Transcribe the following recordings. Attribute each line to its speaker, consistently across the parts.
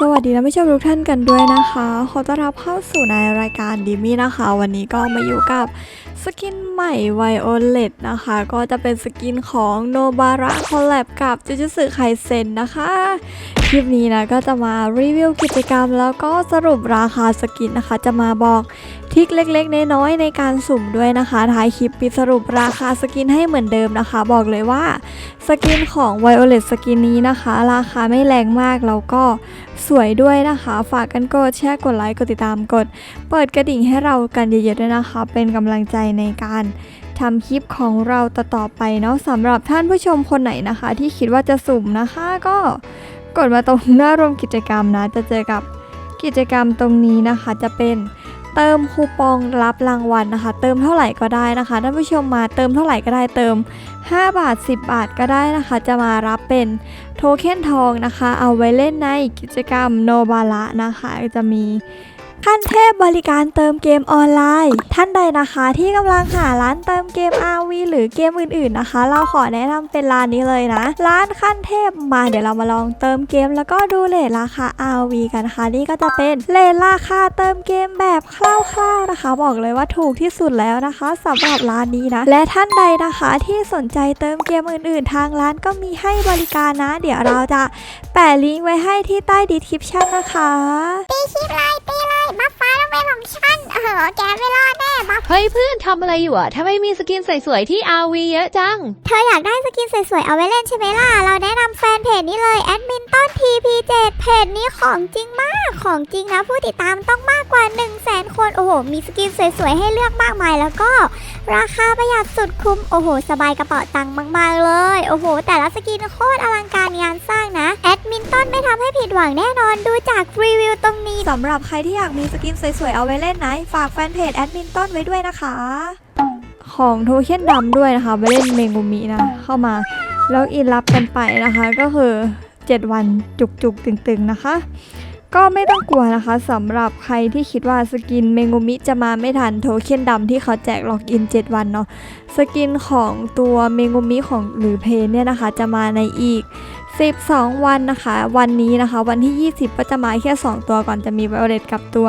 Speaker 1: สวัสดีและไม่ชอบทุกท่านกันด้วยนะคะ ขอต้อนรับเข้าสู่ในรายการดิมี่นะคะ วันนี้ก็มาอยู่กับ สกินใหม่ไวโอเลตนะคะ ก็จะเป็นสกินของโนบาระคอลแลบกับจูจูสึไคเซนนะคะ คลิปนี้นะก็จะมารีวิวกิจกรรม แล้วก็สรุปราคาสกินนะคะ จะมาบอกทิกเล็กๆ น้อยๆในการสุ่มด้วยนะคะ ท้ายคลิปปิดสรุปราคาสกินให้เหมือนเดิมนะคะ บอกเลยว่าสกินของ Violet สกินนี้นะคะ ราคาไม่แรงมากแล้วก็สวยด้วยนะคะ ฝากกันกดแชร์กดไลค์กดติดตามกด เปิดกระดิ่งให้เรากันเยอะๆด้วยนะคะ เป็นกำลังใจในการทำคลิปของเราต่อๆไปเนาะสำหรับท่านผู้ชมคนไหนนะคะ ที่คิดว่าจะสุ่มนะคะก็กดมาตรงหน้ารวมกิจกรรมนะ จะเจอกับกิจกรรมตรงนี้นะคะ จะเป็นเติมคูปองรับรางวัลนะคะ เติมเท่าไหร่ก็ได้นะคะท่านผู้ชมมาเติมเท่าไหร่ก็ได้เติม 5 บาท 10 บาทก็ได้นะคะ จะมารับเป็นโทเค็นทองนะคะ เอาไว้เล่นในกิจกรรมโนบาระนะคะ จะมี ขั้นเทพบริการเติมเกมออนไลน์ ท่านใดนะคะที่กำลังหาร้านเติมเกม RV หรือเกมอื่นๆนะคะ เราขอแนะนำเป็นร้านนี้เลยนะ ร้านขั้นเทพมาเดี๋ยวเรามาลองเติมเกม แล้วก็ดูเลทราคา RV กันนะคะ นี่ก็จะเป็นเลทราคาเติมเกมแบบคร่าวๆนะคะ บอกเลยว่าถูกที่สุดแล้วนะคะสำหรับร้านนี้นะ และท่านใดนะคะที่สนใจเติมเกมอื่นๆ ทางร้านก็มีให้บริการนะ เดี๋ยวเราจะแปะลิงก์ไว้ให้ที่ใต้ดีคริปชั่นนะคะ
Speaker 2: ตีคลิปเลยตี ออแกไม่รอดแน่บัฟ
Speaker 3: เฮ้ยเพื่อนทำอะไรอยู่อะทำไมมีสกินสวยๆที่ RV เยอะจัง
Speaker 2: เธออยากได้สกินสวยๆเอาไว้เล่นใช่ไหมล่ะ เราแนะนำแฟนเพจนี้เลยแอดมินต้น TP7 เพจนี้ของจริงมาก ของจริงนะผู้ติดตามต้องมากกว่า 1 0 0 0 0แสนคน โอ้โห มีสกินสวยๆ ให้เลือกมากมายแล้วก็ ราคาประหยัดสุดคุ้ม โอ้โห สบายกระเป๋าตังค์มากๆเลย โอ้โห แต่ละสกินโคตรอลังการงานสร้างนะ แอดมินต้นไม่ทำให้ผิดหวังแน่นอนดูจากรีวิวตรงนี้
Speaker 1: สำหรับใครที่อยากมีสกินสวยๆ เอาไว้เล่นนะ ฝากแฟนเพจแอดมินต้นไว้ด้วยนะคะ ของโทเค็นดำด้วยนะคะไปเล่นเมงูมินะ เข้ามาแล้วอินรับกันไปนะคะก็คือ 7 วันจุกๆตึงๆนะคะ ก็ไม่ต้องกลัวนะคะสำหรับใครที่คิดว่าสกินเมงูมิจะมาไม่ทันโทเค็นดำที่เขาแจกล็อกอิน 7 วันเนาะสกินของตัวเมงูมิของหรือเพนเนี่ยนะคะ จะมาในอีก 12 วันนะคะ วันนี้นะคะ วันที่ 20 ก็จะมาแค่ 2 ตัวก่อนจะมีไวโอเลตกับตัว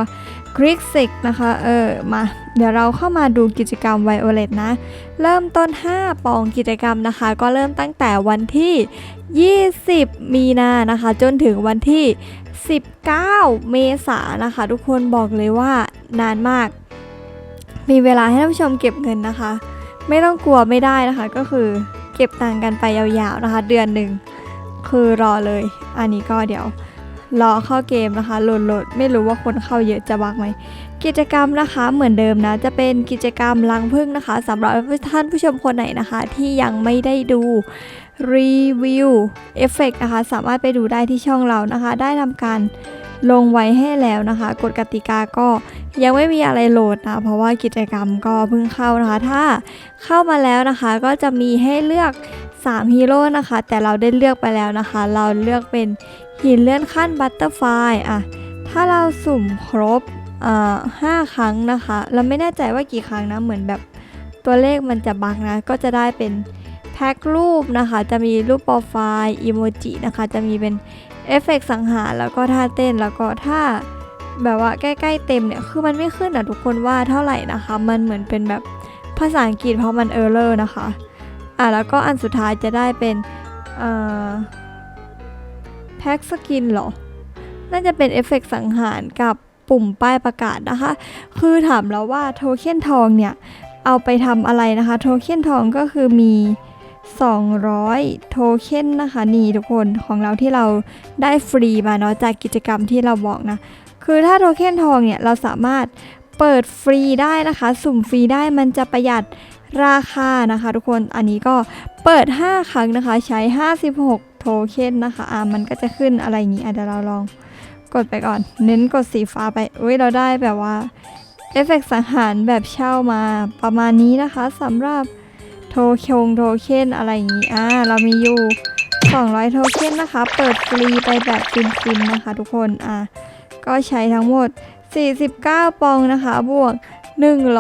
Speaker 1: คริกซิกนะคะเออมา เดี๋ยวเราเข้ามาดูกิจกรรมไวโอเลตนะ เริ่มต้น 5 ปองกิจกรรมนะคะ ก็เริ่มตั้งแต่วันที่ 20 มีนานะคะ จนถึงวันที่ 19 เมษานะคะ ทุกคนบอกเลยว่านานมาก มีเวลาให้ท่านผู้ชมเก็บเงินนะคะ ไม่ต้องกลัวไม่ได้นะคะ ก็คือเก็บตังค์กันไปยาวๆนะคะ เดือนหนึ่งคือรอเลย อันนี้ก็เดี๋ยวรอเข้าเกมนะคะโหลดโหลดไม่รู้ว่าคนเข้าเยอะจะบักไหมกิจกรรมนะคะเหมือนเดิมนะจะเป็นกิจกรรมลังพึ่งนะคะสำหรับท่านผู้ชมคนไหนนะคะ ที่ยังไม่ได้ดู รีวิวเอฟเฟกนะคะ สามารถไปดูได้ที่ช่องเรานะคะ ได้ทำการลงไว้ให้แล้วนะคะกฎกติกาก็ยังไม่มีอะไรโหลดนะเพราะว่ากิจกรรมก็เพิ่งเข้านะคะ ถ้าเข้ามาแล้วนะคะก็จะมีให้เลือก 3 ฮีโร่นะคะ แต่เราได้เลือกไปแล้วนะคะ เราเลือกเป็นหินเลื่อนขั้นบัตเตอร์ไฟอะถ้าเราสุ่มครบอ่าห้าครั้งนะคะ เราไม่แน่ใจว่ากี่ครั้งนะ เหมือนแบบตัวเลขมันจะบักนะ ก็จะได้เป็น พ็ครูปนะคะ จะมีรูปโปรไฟล์อีโมจินะคะ จะมีเป็นเอฟเฟกต์สังหารแล้วก็ท่าเต้นแล้วก็ถ้าแบบว่าใกล้ๆเต็มเนี่ย คือมันไม่ขึ้นอะทุกคนว่าเท่าไหร่นะคะ มันเหมือนเป็นแบบภาษาอังกฤษเพราะมันเออร์เลอร์นะคะ อะแล้วก็อันสุดท้ายจะได้เป็นแพ็กสกินเหรอ น่าจะเป็นเอฟเฟกต์สังหารกับปุ่มป้ายประกาศนะคะ คือถามแล้วว่าโทเค็นทองเนี่ย เอาไปทำอะไรนะคะ โทเค็นทองก็คือมี 200 โทเค็นนะคะนี่ทุกคนของเราที่เราได้ฟรีมาเนาะจากกิจกรรมที่เราบอกนะ คือถ้าโทเค็นทองเนี่ย เราสามารถเปิดฟรีได้นะคะ สุ่มฟรีได้มันจะประหยัดราคานะคะ ทุกคนอันนี้ก็เปิด 5 ครั้งนะคะ ใช้ 56 โทเค็นนะคะอ่ามันก็จะขึ้นอะไรอย่างนี้อะเดี๋ยวเราลองกดไปก่อน เน้นกดสีฟ้าไปอุ้ยเราได้แบบว่าเอฟเฟกต์สังหารแบบเช่ามาประมาณนี้นะคะสำหรับ โทคงโทเค็นอะไรอย่างนี้ อ่า เรามีอยู่ 200 โทเค็นนะคะ เปิดฟรีไปแบบฟินๆนะคะทุกคน อ่า ก็ใช้ทั้งหมด 49 ปองนะคะ บวก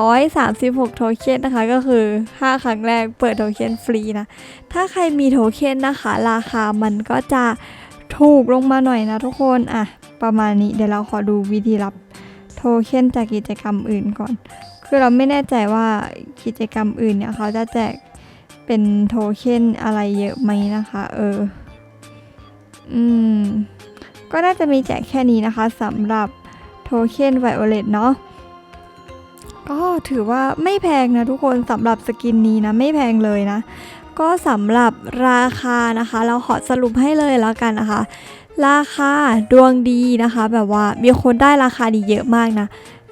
Speaker 1: 136 โทเค็นนะคะ ก็คือ 5 ครั้งแรกเปิดโทเค็นฟรีนะ ถ้าใครมีโทเค็นนะคะ ราคามันก็จะถูกลงมาหน่อยนะทุกคน อะ ประมาณนี้ เดี๋ยวเราขอดูวิธีรับโทเค็นจากกิจกรรมอื่นก่อน คือเราไม่แน่ใจว่ากิจกรรมอื่นเนี่ยเขาจะแจกเป็นโทเค็นอะไรเยอะไหมนะคะ เออ อืม ก็น่าจะมีแจกแค่นี้นะคะสำหรับโทเค็นไวโอเลตเนาะก็ถือว่าไม่แพงนะทุกคนสำหรับสกินนี้นะ ไม่แพงเลยนะ ก็สำหรับราคานะคะ เราขอสรุปให้เลยแล้วกันนะคะ ราคาดวงดีนะคะ แบบว่ามีคนได้ราคาดีเยอะมากนะ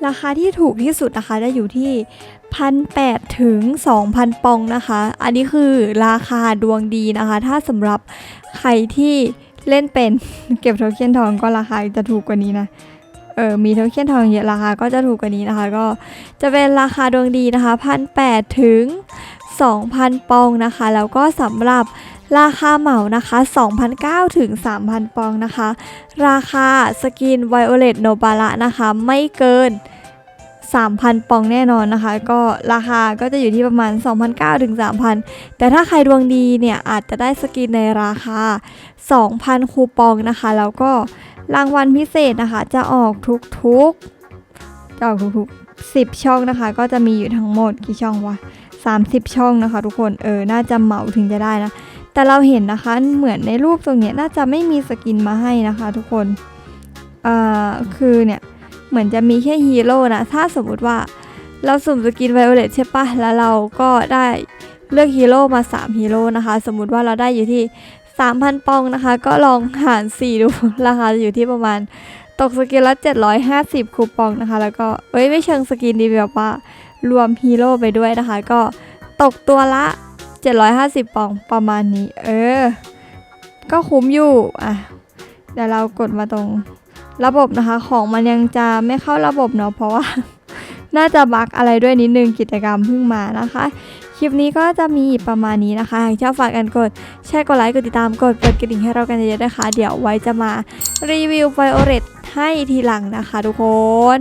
Speaker 1: ราคาที่ถูกที่สุดนะคะจะอยู่ที่พันแถึง 2,000 ปองนะคะ อันนี้คือราคาดวงดีนะคะ ถ้าสำหรับใครที่เล่นเป็นเก็บโทเค็นทองก็ราคาจะถูกกว่านี้นะเออมีโทเค็นทองเยอะราคาก็จะถูกกว่านี้นะคะ ก็จะเป็นราคาดวงดีนะคะพันแถึง 2,000 ปองนะคะ แล้วก็สำหรับ ราคาเหมานะคะ2,009ถึง3,000 ปองนะคะ ราคาสกิน Violet n o b a l a นะคะไม่เกิน 3,000 ปองแน่นอนนะคะ ก็ราคาก็จะอยู่ที่ประมาณ2,900ถึง3,000 แต่ถ้าใครดวงดีเนี่ยอาจจะได้สกินในราคา 2,000 คูปองนะคะ แล้วก็รางวัลพิเศษนะคะจะออกทุกๆจะออกทุกๆ10 ช่องนะคะ ก็จะมีอยู่ทั้งหมดกี่ช่องวะ30 ช่องนะคะ ทุกคนเออน่าจะเหมาถึงจะได้นะ แต่เราเห็นนะคะเหมือนในรูปตรงนี้น่าจะไม่มีสกินมาให้นะคะ ทุกคนเอ่อคือเนี่ยเหมือนจะมีแค่ฮีโร่นะถ้าสมมติว่าเราสุ่มสกินไวโอเลตใช่ปะแล้วเราก็ได้เลือกฮีโร่มา3ฮีโร่นะคะ สมมุติว่าเราได้อยู่ที่ 3,000 ปองนะคะ ก็ลองหาร 4 ดูราคาจะอยู่ที่ประมาณตกสกินละ750 คูปองนะคะ แล้วก็เอ้ยไม่เชิงสกินดีแบบว่ารวมฮีโร่ไปด้วยนะคะ ก็ตกตัวละ 750 ปองประมาณนี้ เออ ก็คุ้มอยู่อะเดี๋ยวเรากดมาตรงระบบนะคะ ของมันยังจะไม่เข้าระบบเนาะเพราะว่า น่าจะบั๊กอะไรด้วยนิดนึงกิจกรรมเพิ่งมานะคะ คลิปนี้ก็จะมีประมาณนี้นะคะหากชอบฝากกันกดแชร์กดไลค์กดติดตามกดเปิดกระดิ่งให้เรากันเยอะๆนะคะ เดี๋ยวไว้จะมารีวิวไวโอเลตให้ทีหลังนะคะทุกคน